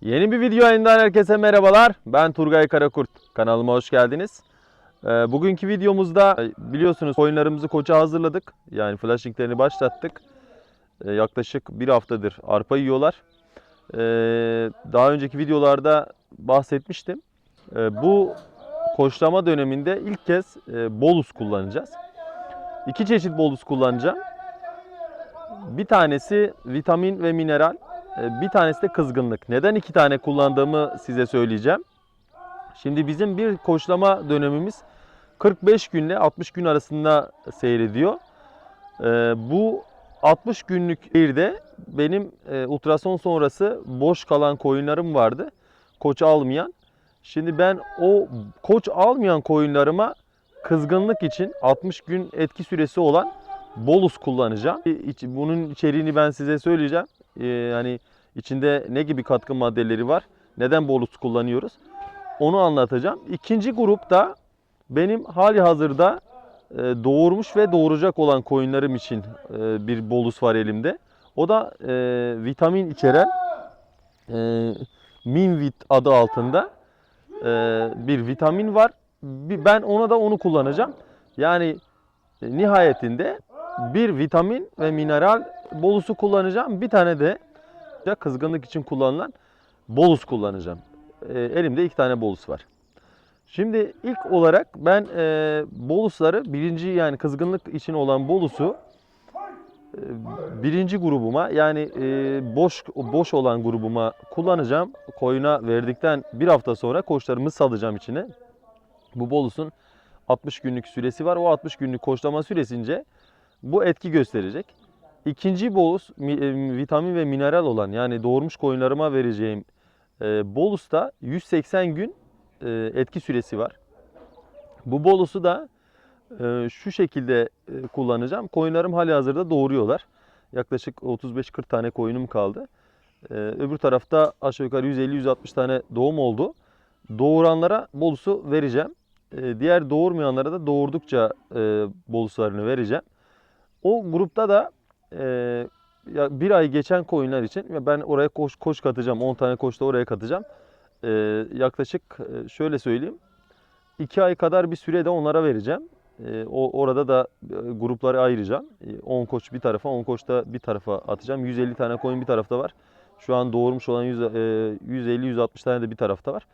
Yeni bir video yayından herkese merhabalar. Ben Turgay Karakurt. Kanalıma hoş geldiniz. Ee, bugünkü videomuzda e, biliyorsunuz koyunlarımızı koça hazırladık. Yani flashinglerini başlattık. Ee, yaklaşık bir haftadır arpa yiyorlar. Ee, daha önceki videolarda bahsetmiştim. Bu koçlama döneminde ilk kez e, bolus kullanacağız. İki çeşit bolus kullanacağım. Bir tanesi vitamin ve mineral, bir tanesi de kızgınlık. Neden iki tane kullandığımı size söyleyeceğim. Şimdi bizim bir koçlama dönemimiz 45 günle 60 gün arasında seyrediyor. E, Bu 60 günlük bir de benim e, ultrason sonrası boş kalan koyunlarım vardı. Koç almayan. Şimdi ben o koç almayan koyunlarıma kızgınlık için 60 gün etki süresi olan bolus kullanacağım. Bunun içeriğini ben size söyleyeceğim. Ee, içinde ne gibi katkı maddeleri var? Neden bolus kullanıyoruz? Onu anlatacağım. İkinci grupta benim hali hazırda e, doğurmuş ve doğuracak olan koyunlarım için e, bir bolus var elimde. O da e, vitamin içeren Minvit adı altında bir vitamin var. Ben ona da onu kullanacağım. Yani nihayetinde bir vitamin ve mineral bolusu kullanacağım. Bir tane de kızgınlık için kullanılan bolus kullanacağım. E, elimde iki tane bolus var. Şimdi ilk olarak ben e, bolusları birinci yani kızgınlık için olan bolusu e, birinci grubuma yani e, boş boş olan grubuma kullanacağım. Koyuna verdikten bir hafta sonra koçlarımı salacağım içine. Bu bolusun 60 günlük süresi var. O 60 günlük koçlama süresince bu etki gösterecek. İkinci bolus e, vitamin ve mineral olan yani doğurmuş koyunlarıma vereceğim e, bolusta 180 gün e, etki süresi var. Bu bolusu da e, şu şekilde kullanacağım. Koyunlarım hali hazırda doğuruyorlar. Yaklaşık 35-40 tane koyunum kaldı. Öbür tarafta aşağı yukarı 150-160 tane doğum oldu. Doğuranlara bolusu vereceğim. Diğer doğurmayanlara da doğurdukça boluslarını vereceğim. O grupta da e, ya bir ay geçen koyunlar için ben oraya koç, koç katacağım. 10 tane koç da oraya katacağım. E, yaklaşık şöyle söyleyeyim. 2 ay kadar bir sürede onlara vereceğim. E, o orada da e, grupları ayıracağım. E, 10 koç bir tarafa, 10 koç da bir tarafa atacağım. 150 tane koyun bir tarafta var. Şu an doğurmuş olan 100, e, 150-160 tane de bir tarafta var.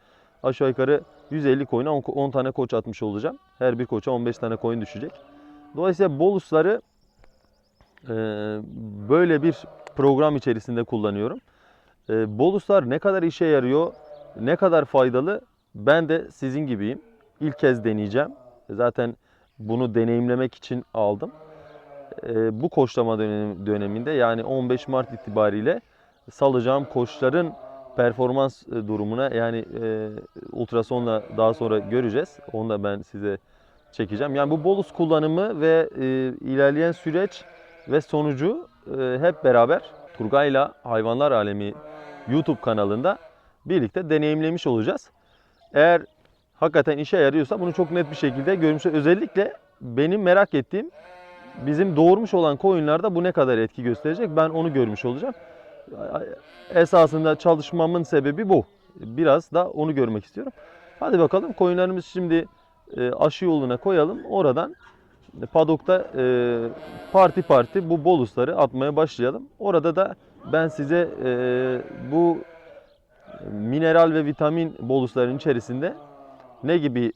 Aşağı yukarı 150 koyuna 10, 10 tane koç atmış olacağım. Her bir koça 15 tane koyun düşecek. Dolayısıyla bolusları böyle bir program içerisinde kullanıyorum. E, boluslar ne kadar işe yarıyor, ne kadar faydalı ben de sizin gibiyim. İlk kez deneyeceğim. Zaten bunu deneyimlemek için aldım. E, bu koçlama dönem- döneminde yani 15 Mart itibariyle salacağım koçların performans e, durumuna yani e, ultrasonla daha sonra göreceğiz. Onu da ben size çekeceğim. Yani bu bolus kullanımı ve e, ilerleyen süreç ve sonucu e, hep beraber Turgay'la Hayvanlar Alemi YouTube kanalında birlikte deneyimlemiş olacağız. Eğer hakikaten işe yarıyorsa bunu çok net bir şekilde görmüş. Özellikle benim merak ettiğim bizim doğurmuş olan koyunlarda bu ne kadar etki gösterecek ben onu görmüş olacağım. Esasında çalışmamın sebebi bu. Biraz da onu görmek istiyorum. Hadi bakalım koyunlarımız şimdi e, aşı yoluna koyalım. Oradan padokta e, parti parti bu bolusları atmaya başlayalım. Orada da ben size e, bu mineral ve vitamin bolusların içerisinde ne gibi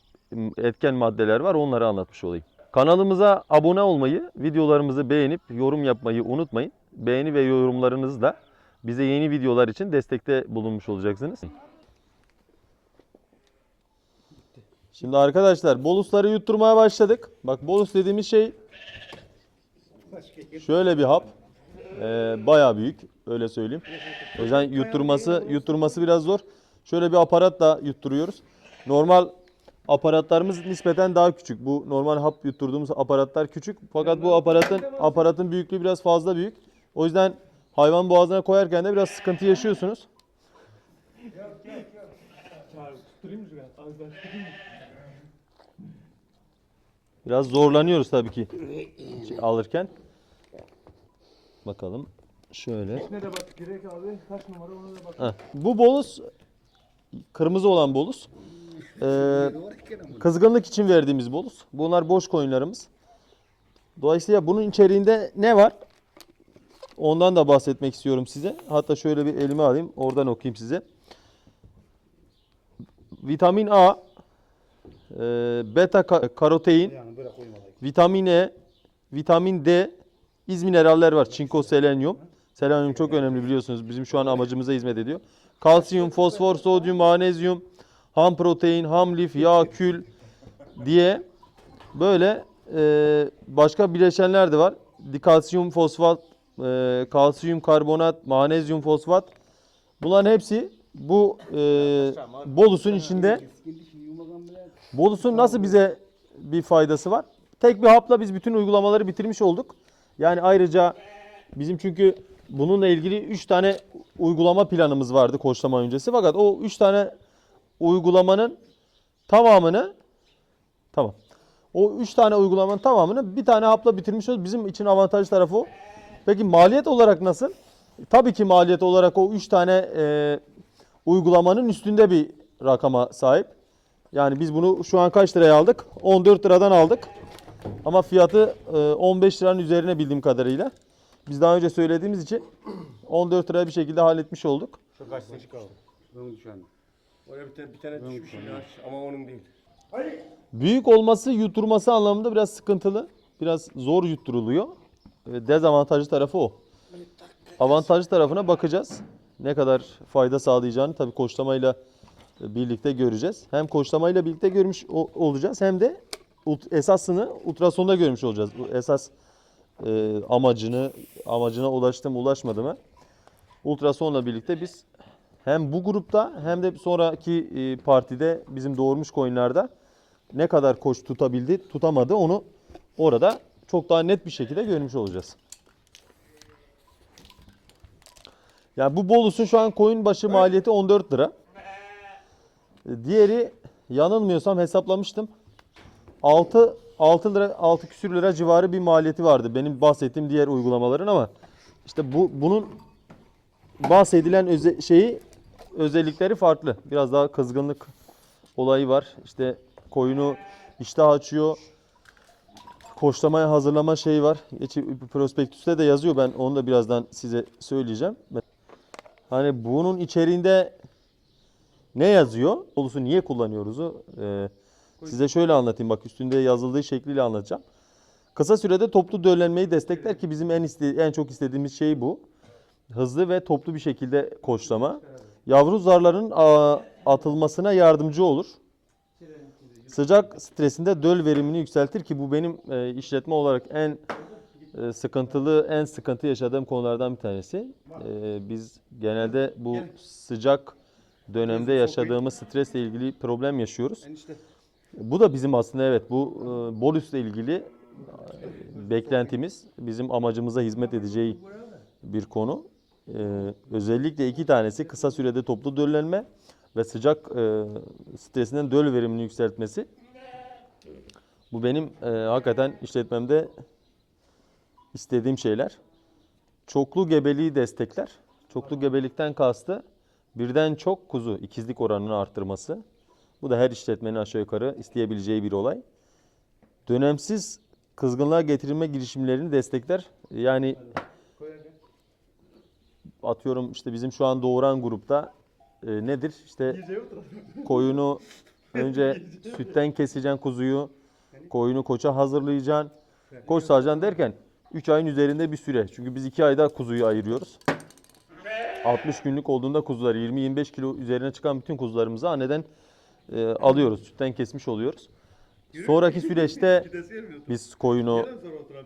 etken maddeler var onları anlatmış olayım. Kanalımıza abone olmayı, videolarımızı beğenip yorum yapmayı unutmayın. Beğeni ve yorumlarınızla bize yeni videolar için destekte bulunmuş olacaksınız. Şimdi arkadaşlar bolusları yutturmaya başladık. Bak bolus dediğimiz şey şöyle bir hap. Ee, bayağı büyük öyle söyleyeyim. O yüzden yutturması yutturması biraz zor. Şöyle bir aparatla yutturuyoruz. Normal aparatlarımız nispeten daha küçük. Bu normal hap yutturduğumuz aparatlar küçük. Fakat bu aparatın aparatın büyüklüğü biraz fazla büyük. O yüzden hayvan boğazına koyarken de biraz sıkıntı yaşıyorsunuz. Biraz zorlanıyoruz tabii ki alırken. Bakalım. Şöyle. Ne de bak gerek abi. Kaç numara ona da bak. Bu bolus kırmızı olan bolus. Ee, kızgınlık için verdiğimiz bolus. Bunlar boş koyunlarımız. Dolayısıyla bunun içeriğinde ne var? Ondan da bahsetmek istiyorum size. Hatta şöyle bir elime alayım. Oradan okuyayım size. Vitamin A, e, beta ka- karotein, Yani vitamin E, vitamin D, iz mineraller var. Çinko, selenyum. Selenyum çok önemli biliyorsunuz. Bizim şu an amacımıza hizmet ediyor. Kalsiyum, fosfor, sodyum, magnezyum, ham protein, ham lif, yağ, kül diye böyle e, başka bileşenler de var. Dikalsiyum fosfat, e, kalsiyum karbonat, magnezyum fosfat. Bunların hepsi bu e, bolusun içinde. Bolusun nasıl bize bir faydası var? Tek bir hapla biz bütün uygulamaları bitirmiş olduk. Yani ayrıca bizim çünkü bununla ilgili 3 tane uygulama planımız vardı koçlama öncesi. Fakat o 3 tane uygulamanın tamamını tamam. O 3 tane uygulamanın tamamını bir tane hapla bitirmiş olduk. Bizim için avantajlı tarafı o. Peki maliyet olarak nasıl? Tabii ki maliyet olarak o 3 tane e, uygulamanın üstünde bir rakama sahip. Yani biz bunu şu an kaç liraya aldık? 14 liradan aldık. Ama fiyatı e, 15 liranın üzerine bildiğim kadarıyla. Biz daha önce söylediğimiz için 14 liraya bir şekilde halletmiş olduk. Çok kaç seçik kaldı. Ben düşen. Oraya bir tane, bir tane düşmüş ilaç ama onun değil. Büyük olması yutturması anlamında biraz sıkıntılı. Biraz zor yutturuluyor. E, Dezavantajlı tarafı o. Avantajlı tarafına bakacağız. Ne kadar fayda sağlayacağını tabii koçlamayla e, birlikte göreceğiz. Hem koçlamayla birlikte görmüş olacağız hem de esasını ultrasonda görmüş olacağız. Bu esas e, amacını amacına ulaştı mı ulaşmadı mı? Ultrasonla birlikte biz hem bu grupta hem de sonraki e, partide bizim doğurmuş koyunlarda ne kadar koç tutabildi, tutamadı onu orada çok daha net bir şekilde görmüş olacağız. Ya bu bolusun şu an koyun başı maliyeti 14 lira. Diğeri yanılmıyorsam hesaplamıştım. 6 6 lira 6 küsür lira civarı bir maliyeti vardı benim bahsettiğim diğer uygulamaların ama işte bu bunun bahsedilen öze- şeyi özellikleri farklı. Biraz daha kızgınlık olayı var. İşte koyunu iştah açıyor. Koçlamaya hazırlama şeyi var. Geçi prospektüste de yazıyor. Ben onu da birazdan size söyleyeceğim. Hani bunun içeriğinde ne yazıyor? Olusu niye kullanıyoruzu e, size şöyle anlatayım. Bak üstünde yazıldığı şekliyle anlatacağım. Kısa sürede toplu döllenmeyi destekler ki bizim en iste- en çok istediğimiz şey bu. Hızlı ve toplu bir şekilde koçlama. Yavru zarların atılmasına yardımcı olur. Sıcak stresinde döl verimini yükseltir ki bu benim e, işletme olarak en e, sıkıntılı, en sıkıntı yaşadığım konulardan bir tanesi. E, biz genelde bu sıcak dönemde yaşadığımız stresle ilgili problem yaşıyoruz. Bu da bizim aslında evet bu e, Bolus'la ilgili e, beklentimiz, bizim amacımıza hizmet edeceği bir konu. E, özellikle iki tanesi kısa sürede toplu döllenme ve sıcak e, stresinden döl verimini yükseltmesi. Bu benim e, hakikaten işletmemde istediğim şeyler. Çoklu gebeliği destekler. Çoklu gebelikten kastı birden çok kuzu ikizlik oranını arttırması. Bu da her işletmenin aşağı yukarı isteyebileceği bir olay. Dönemsiz kızgınlığa getirilme girişimlerini destekler. Yani atıyorum işte bizim şu an doğuran grupta e, nedir? İşte koyunu önce sütten keseceksin kuzuyu. Koyunu koça hazırlayacaksın. Koç sağacaksın derken 3 ayın üzerinde bir süre. Çünkü biz 2 ayda kuzuyu ayırıyoruz. 60 günlük olduğunda kuzular 20-25 kilo üzerine çıkan bütün kuzularımızı anneden e, alıyoruz. Sütten kesmiş oluyoruz. Sonraki süreçte biz koyunu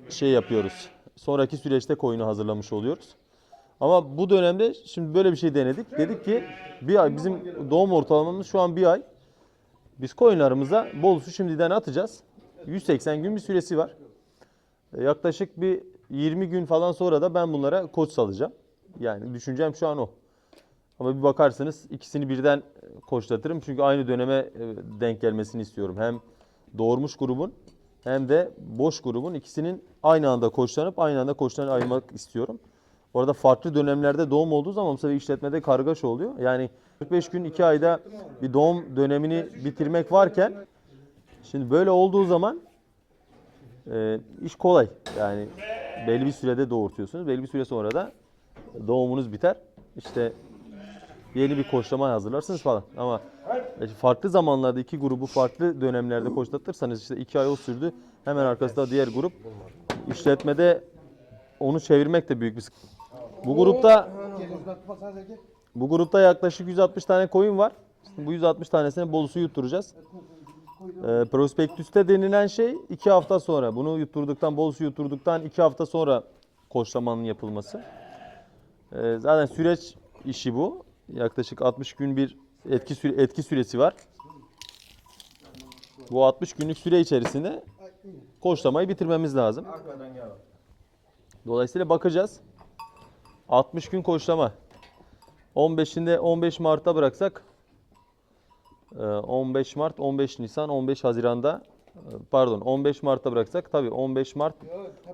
şey yapıyoruz. Sonraki süreçte koyunu hazırlamış oluyoruz. Ama bu dönemde şimdi böyle bir şey denedik. Dedik ki bir ay bizim doğum ortalamamız şu an bir ay. Biz koyunlarımıza bolusu şimdiden atacağız. 180 gün bir süresi var. E, Yaklaşık bir 20 gün falan sonra da ben bunlara koç salacağım. Yani düşüncem şu an o. Ama bir bakarsınız ikisini birden e, koçlatırım. Çünkü aynı döneme e, denk gelmesini istiyorum. Hem doğurmuş grubun hem de boş grubun ikisinin aynı anda koçlanıp aynı anda koçtan ayırmak istiyorum. Orada farklı dönemlerde doğum olduğu zaman bu sefer işletmede kargaşa oluyor. Yani 45 gün 2 ayda bir doğum dönemini bitirmek varken şimdi böyle olduğu zaman e, iş kolay. Yani belli bir sürede doğurtuyorsunuz. Belli bir süre sonra da doğumunuz biter. İşte yeni bir koçlama hazırlarsınız falan. Ama e, farklı zamanlarda iki grubu farklı dönemlerde koçlatırsanız işte iki ay o sürdü. Hemen arkasında diğer grup. İşletmede onu çevirmek de büyük bir sıkıntı. Bu grupta bu grupta yaklaşık 160 tane koyun var. İşte bu 160 tanesini Bolusu yutturacağız. Ee, prospektüste denilen şey 2 hafta sonra. Bunu yutturduktan, Bolusu yutturduktan 2 hafta sonra koçlamanın yapılması. Ee, zaten süreç işi bu. Yaklaşık 60 gün bir etki süre, etki süresi var. Bu 60 günlük süre içerisinde koçlamayı bitirmemiz lazım. Dolayısıyla bakacağız. 60 gün koçlama. 15'inde 15 Mart'ta bıraksak e, 15 Mart, 15 Nisan, 15 Haziran'da e, pardon 15 Mart'ta bıraksak tabii 15 Mart,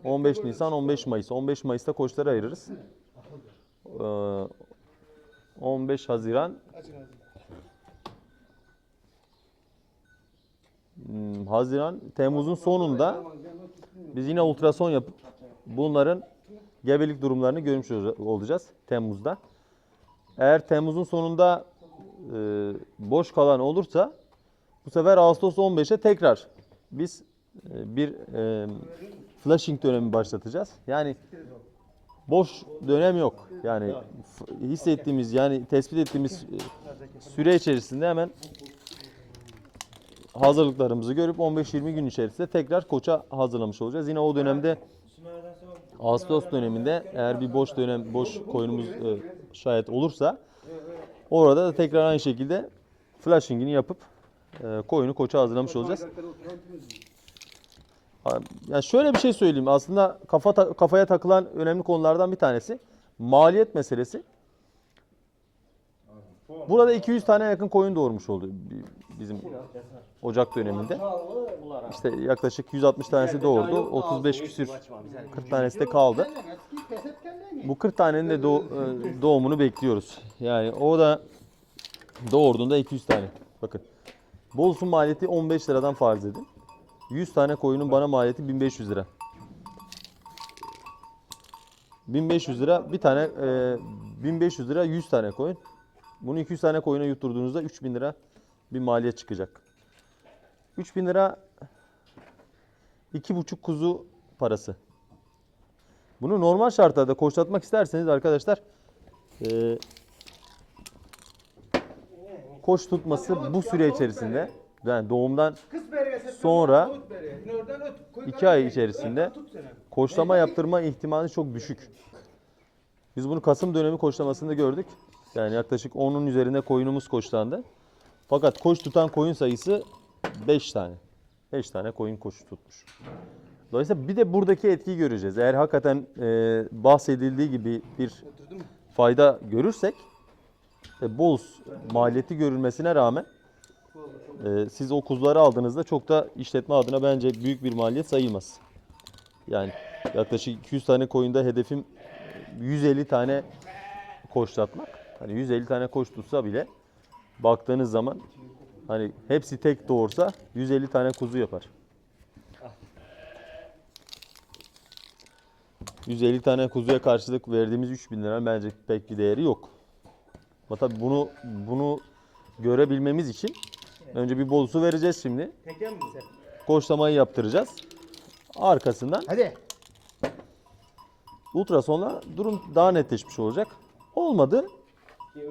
15 Nisan, 15 Mayıs. 15 Mayıs'ta koçları ayırırız. Ee, 15 Haziran Hmm, Haziran, Temmuz'un sonunda biz yine ultrason yapıp bunların gebelik durumlarını görmüş olacağız Temmuz'da. Eğer Temmuz'un sonunda boş kalan olursa bu sefer Ağustos 15'e tekrar biz bir flashing dönemi başlatacağız. Yani boş dönem yok. Yani hissettiğimiz yani tespit ettiğimiz e, süre içerisinde hemen hazırlıklarımızı görüp 15-20 gün içerisinde tekrar koça hazırlamış olacağız. Yine o dönemde Ağustos döneminde eğer bir boş dönem boş koyunumuz e, şayet olursa orada da tekrar aynı şekilde flashingini yapıp e, koyunu koça hazırlamış olacağız. Yani şöyle bir şey söyleyeyim. Aslında kafa ta- kafaya takılan önemli konulardan bir tanesi maliyet meselesi. Burada 200 tane yakın koyun doğurmuş oldu bi- bizim Ocak döneminde. İşte yaklaşık 160 tanesi doğurdu. 35 küsür 40 tanesi de kaldı. Bu 40 tanenin de doğ- e, doğumunu bekliyoruz. Yani o da doğurduğunda 200 tane. Bakın. Bolusun maliyeti 15 liradan farz edin. 100 tane koyunun bana maliyeti 1500 lira. 1500 lira bir tane e, 1500 lira 100 tane koyun. Bunu 200 tane koyuna yutturduğunuzda 3000 lira bir maliyet çıkacak. 3000 lira 2,5 kuzu parası. Bunu normal şartlarda koçlatmak isterseniz arkadaşlar e, koç tutması bu süre içerisinde yani doğumdan sonra 2 ay içerisinde koçlama yaptırma ihtimali çok düşük. Biz bunu Kasım dönemi koçlamasında gördük. Yani yaklaşık 10'un üzerinde koyunumuz koçlandı. Fakat koç tutan koyun sayısı 5 tane. 5 tane koyun koçu tutmuş. Dolayısıyla bir de buradaki etkiyi göreceğiz. Eğer hakikaten e, bahsedildiği gibi bir fayda görürsek e, bol maliyeti görülmesine rağmen e, siz o kuzuları aldığınızda çok da işletme adına bence büyük bir maliyet sayılmaz. Yani yaklaşık 200 tane koyunda hedefim 150 tane koçlatmak. Hani 150 tane koç tutsa bile baktığınız zaman hani hepsi tek doğursa 150 tane kuzu yapar. 150 tane kuzuya karşılık verdiğimiz 3000 lira bence pek bir değeri yok. Ama tabii bunu bunu görebilmemiz için önce bir bol su vereceğiz şimdi. Koçlamayı yaptıracağız. Arkasından Hadi. ultrasonla durum daha netleşmiş olacak. Olmadı.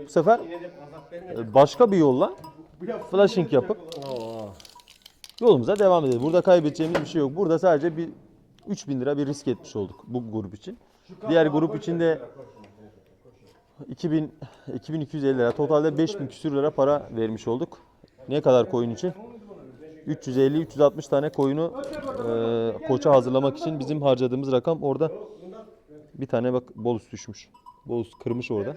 Bu sefer e, başka bir yolla flashing yapıp yolumuza devam edelim. Burada kaybedeceğimiz bir şey yok. Burada sadece bir 3000 lira bir risk etmiş olduk bu grup için. Diğer grup için de 2000 2250 lira totalde 5000 küsür lira para vermiş olduk. Ne kadar koyun için? 350-360 tane koyunu e, koça hazırlamak için bizim harcadığımız rakam orada bir tane bak bolus düşmüş. Bolus kırmış orada.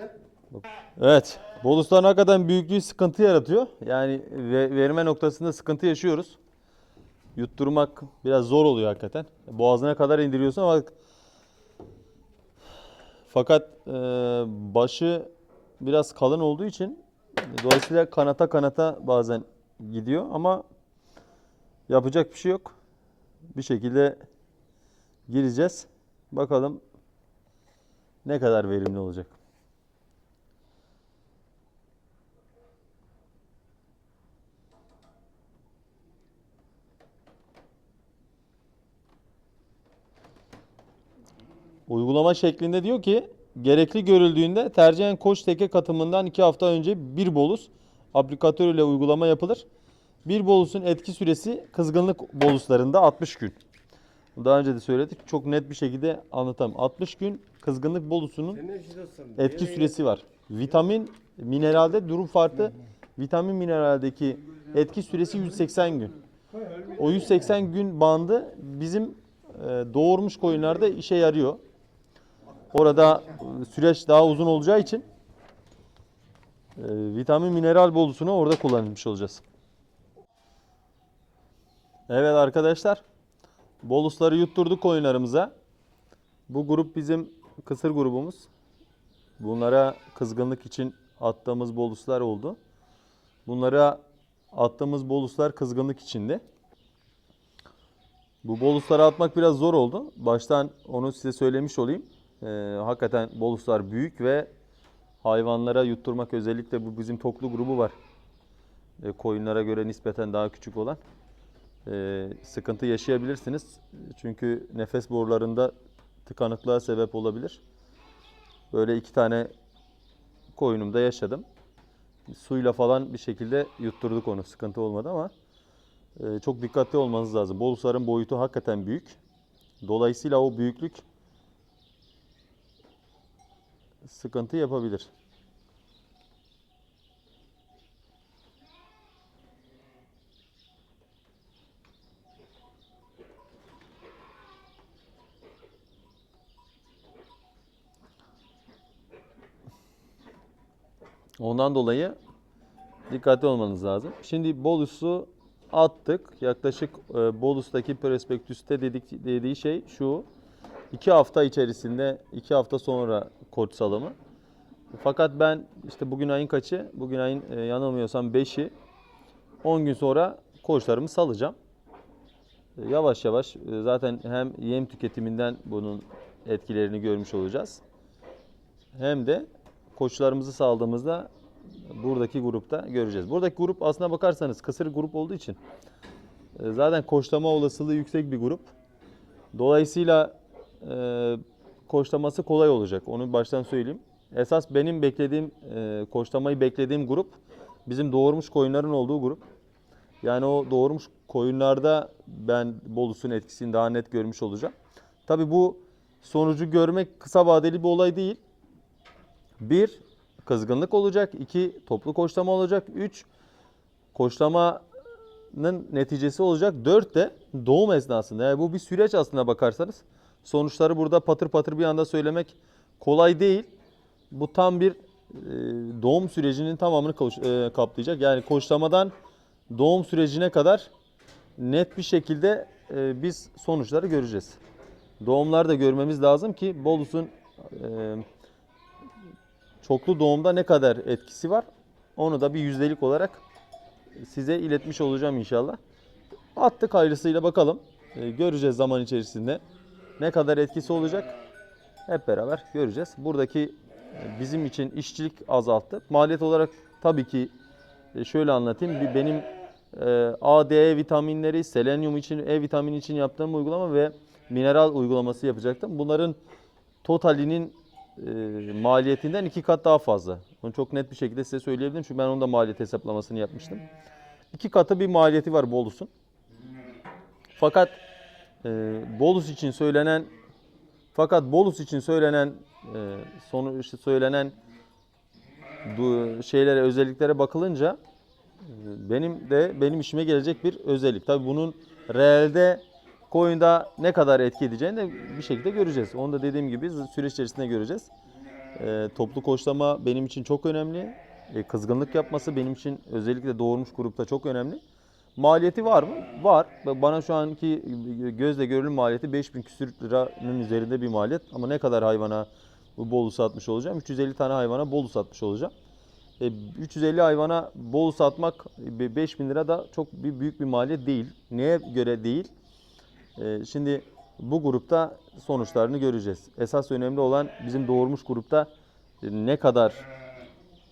Bak. Evet. Bolusların hakikaten büyüklüğü sıkıntı yaratıyor. Yani ve- verme noktasında sıkıntı yaşıyoruz. Yutturmak biraz zor oluyor hakikaten. Boğazına kadar indiriyorsun ama Fakat e, başı biraz kalın olduğu için dolayısıyla kanata kanata bazen gidiyor ama yapacak bir şey yok. Bir şekilde gireceğiz. Bakalım ne kadar verimli olacak. Uygulama şeklinde diyor ki gerekli görüldüğünde tercihen koç teke katımından 2 hafta önce bir bolus aplikatör ile uygulama yapılır. Bir bolusun etki süresi kızgınlık boluslarında 60 gün. Daha önce de söyledik. Çok net bir şekilde anlatalım. 60 gün kızgınlık bolusunun etki süresi var. Vitamin, mineralde durum farklı. Vitamin mineraldeki etki süresi 180 gün. O 180 gün bandı bizim e, doğurmuş koyunlarda işe yarıyor. Orada e, süreç daha uzun olacağı için e, vitamin mineral bolusunu orada kullanmış olacağız. Evet arkadaşlar. Bolusları yutturduk koyunlarımıza. Bu grup bizim kısır grubumuz. Bunlara kızgınlık için attığımız boluslar oldu. Bunlara attığımız boluslar kızgınlık içindi. Bu bolusları atmak biraz zor oldu. Baştan onu size söylemiş olayım. Ee, hakikaten boluslar büyük ve hayvanlara yutturmak özellikle bu bizim toklu grubu var. Ee, koyunlara göre nispeten daha küçük olan. Ee, sıkıntı yaşayabilirsiniz. Çünkü nefes borularında tıkanıklığa sebep olabilir. Böyle iki tane koyunumda yaşadım. Suyla falan bir şekilde yutturduk onu. Sıkıntı olmadı ama e, çok dikkatli olmanız lazım. Bolusların boyutu hakikaten büyük. Dolayısıyla o büyüklük sıkıntı yapabilir. Ondan dolayı dikkatli olmanız lazım. Şimdi bolusu attık. Yaklaşık e, bolustaki prospektüste dedik, dediği şey şu. 2 hafta içerisinde, 2 hafta sonra koç salımı. Fakat ben işte bugün ayın kaçı? Bugün ayın e, yanılmıyorsam 5'i. 10 gün sonra koçlarımı salacağım. E, Yavaş yavaş e, zaten hem yem tüketiminden bunun etkilerini görmüş olacağız. Hem de koçlarımızı saldığımızda buradaki grupta göreceğiz. Buradaki grup aslına bakarsanız kısır grup olduğu için e, zaten koçlama olasılığı yüksek bir grup. Dolayısıyla e, koçlaması kolay olacak. Onu baştan söyleyeyim. Esas benim beklediğim, e, koçlamayı beklediğim grup bizim doğurmuş koyunların olduğu grup. Yani o doğurmuş koyunlarda ben bolusun etkisini daha net görmüş olacağım. Tabi bu sonucu görmek kısa vadeli bir olay değil. Bir, kızgınlık olacak. iki toplu koçlama olacak. Üç, koçlamanın neticesi olacak. Dört de doğum esnasında. Yani bu bir süreç aslında bakarsanız. Sonuçları burada patır patır bir anda söylemek kolay değil. Bu tam bir e, doğum sürecinin tamamını e, kaplayacak. Yani koçlamadan doğum sürecine kadar net bir şekilde e, biz sonuçları göreceğiz. Doğumları da görmemiz lazım ki Bolus'un çoklu doğumda ne kadar etkisi var onu da bir yüzdelik olarak size iletmiş olacağım inşallah. Attık hayırlısıyla bakalım. Göreceğiz zaman içerisinde ne kadar etkisi olacak. Hep beraber göreceğiz. Buradaki e, bizim için işçilik azalttı. Maliyet olarak tabii ki e, şöyle anlatayım. Benim e, A, D vitaminleri, selenyum için, E vitamini için yaptığım uygulama ve mineral uygulaması yapacaktım. Bunların totalinin e, maliyetinden iki kat daha fazla. Onu çok net bir şekilde size söyleyebilirim. Çünkü ben onun da maliyet hesaplamasını yapmıştım. İki katı bir maliyeti var Bolus'un. Fakat e, Bolus için söylenen fakat Bolus için söylenen e, sonu işte söylenen du- şeylere özelliklere bakılınca e, benim de benim işime gelecek bir özellik. Tabii bunun realde koyunda ne kadar etki edeceğini de bir şekilde göreceğiz. Onu da dediğim gibi süreç içerisinde göreceğiz. E, toplu koçlama benim için çok önemli. E, kızgınlık yapması benim için özellikle doğurmuş grupta çok önemli. Maliyeti var mı? Var. Bana şu anki gözle görülür maliyeti 5000 küsür liranın üzerinde bir maliyet. Ama ne kadar hayvana bu bolu atmış olacağım. 350 tane hayvana bolu satmış olacağım. E, 350 hayvana bolu satmak e, 5000 lira da çok bir büyük bir maliyet değil. Neye göre değil? E, şimdi bu grupta sonuçlarını göreceğiz. Esas önemli olan bizim doğurmuş grupta e, ne kadar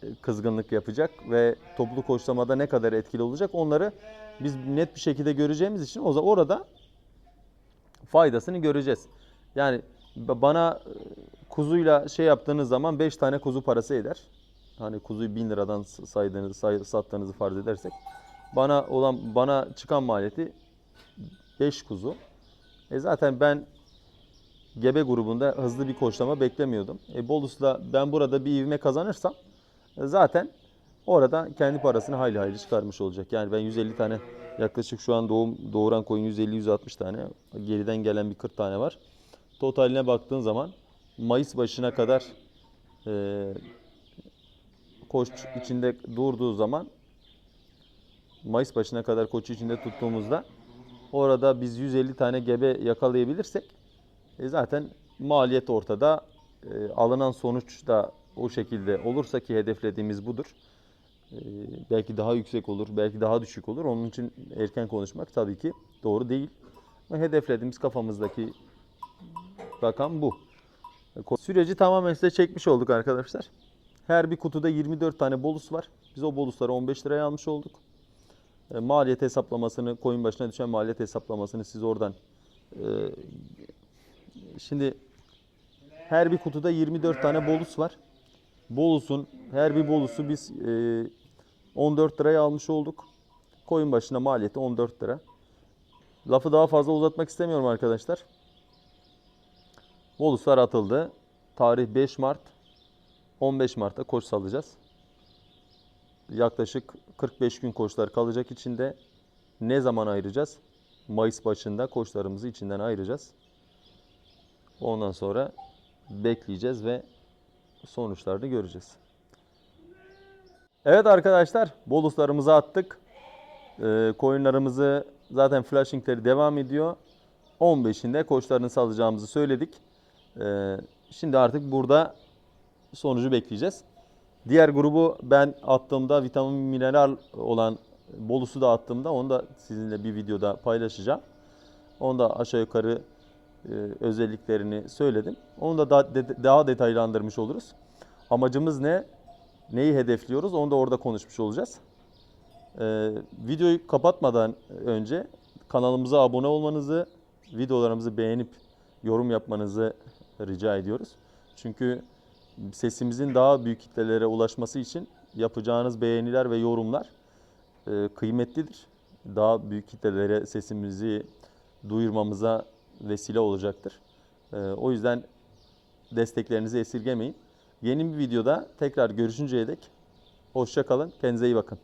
e, kızgınlık yapacak ve toplu koçlamada ne kadar etkili olacak onları biz net bir şekilde göreceğimiz için o zaman orada faydasını göreceğiz. Yani bana e, kuzuyla şey yaptığınız zaman 5 tane kuzu parası eder. Hani kuzuyu 1000 liradan s- saydığınız, say- sattığınızı farz edersek bana olan bana çıkan maliyeti 5 kuzu. E zaten ben gebe grubunda hızlı bir koçlama beklemiyordum. E Bolus'la ben burada bir ivme kazanırsam e, zaten orada kendi parasını hayli hayli çıkarmış olacak. Yani ben 150 tane yaklaşık şu an doğum doğuran koyun 150-160 tane. Geriden gelen bir 40 tane var. Totaline baktığın zaman Mayıs başına kadar e, koç içinde durduğu zaman Mayıs başına kadar koçu içinde tuttuğumuzda orada biz 150 tane gebe yakalayabilirsek e, zaten maliyet ortada. E, alınan sonuç da o şekilde olursa ki hedeflediğimiz budur. E, belki daha yüksek olur, belki daha düşük olur. Onun için erken konuşmak tabii ki doğru değil. Ama hedeflediğimiz kafamızdaki rakam bu. Süreci tamamen size çekmiş olduk arkadaşlar. Her bir kutuda 24 tane bolus var. Biz o bolusları 15 liraya almış olduk. E, maliyet hesaplamasını, koyun başına düşen maliyet hesaplamasını siz oradan e, şimdi her bir kutuda 24 tane bolus var. Bolusun her bir bolusu biz e, 14 liraya almış olduk. Koyun başına maliyeti 14 lira. Lafı daha fazla uzatmak istemiyorum arkadaşlar. Boluslar atıldı. Tarih 5 Mart. 15 Mart'ta koç salacağız. Yaklaşık 45 gün koçlar kalacak içinde. Ne zaman ayıracağız? Mayıs başında koçlarımızı içinden ayıracağız. Ondan sonra bekleyeceğiz ve sonuçlarını göreceğiz. Evet arkadaşlar, boluslarımızı attık. Ee, koyunlarımızı zaten flashingleri devam ediyor. 15'inde koçlarını salacağımızı söyledik. Ee, şimdi artık burada sonucu bekleyeceğiz. Diğer grubu ben attığımda vitamin mineral olan bolusu da attığımda onu da sizinle bir videoda paylaşacağım. Onu da aşağı yukarı e, özelliklerini söyledim. Onu da daha, de- daha detaylandırmış oluruz. Amacımız ne? Neyi hedefliyoruz? Onu da orada konuşmuş olacağız. Ee, videoyu kapatmadan önce kanalımıza abone olmanızı, videolarımızı beğenip yorum yapmanızı rica ediyoruz. Çünkü sesimizin daha büyük kitlelere ulaşması için yapacağınız beğeniler ve yorumlar e, kıymetlidir. Daha büyük kitlelere sesimizi duyurmamıza vesile olacaktır. E, o yüzden desteklerinizi esirgemeyin. Yeni bir videoda tekrar görüşünceye dek hoşça kalın. Kendinize iyi bakın.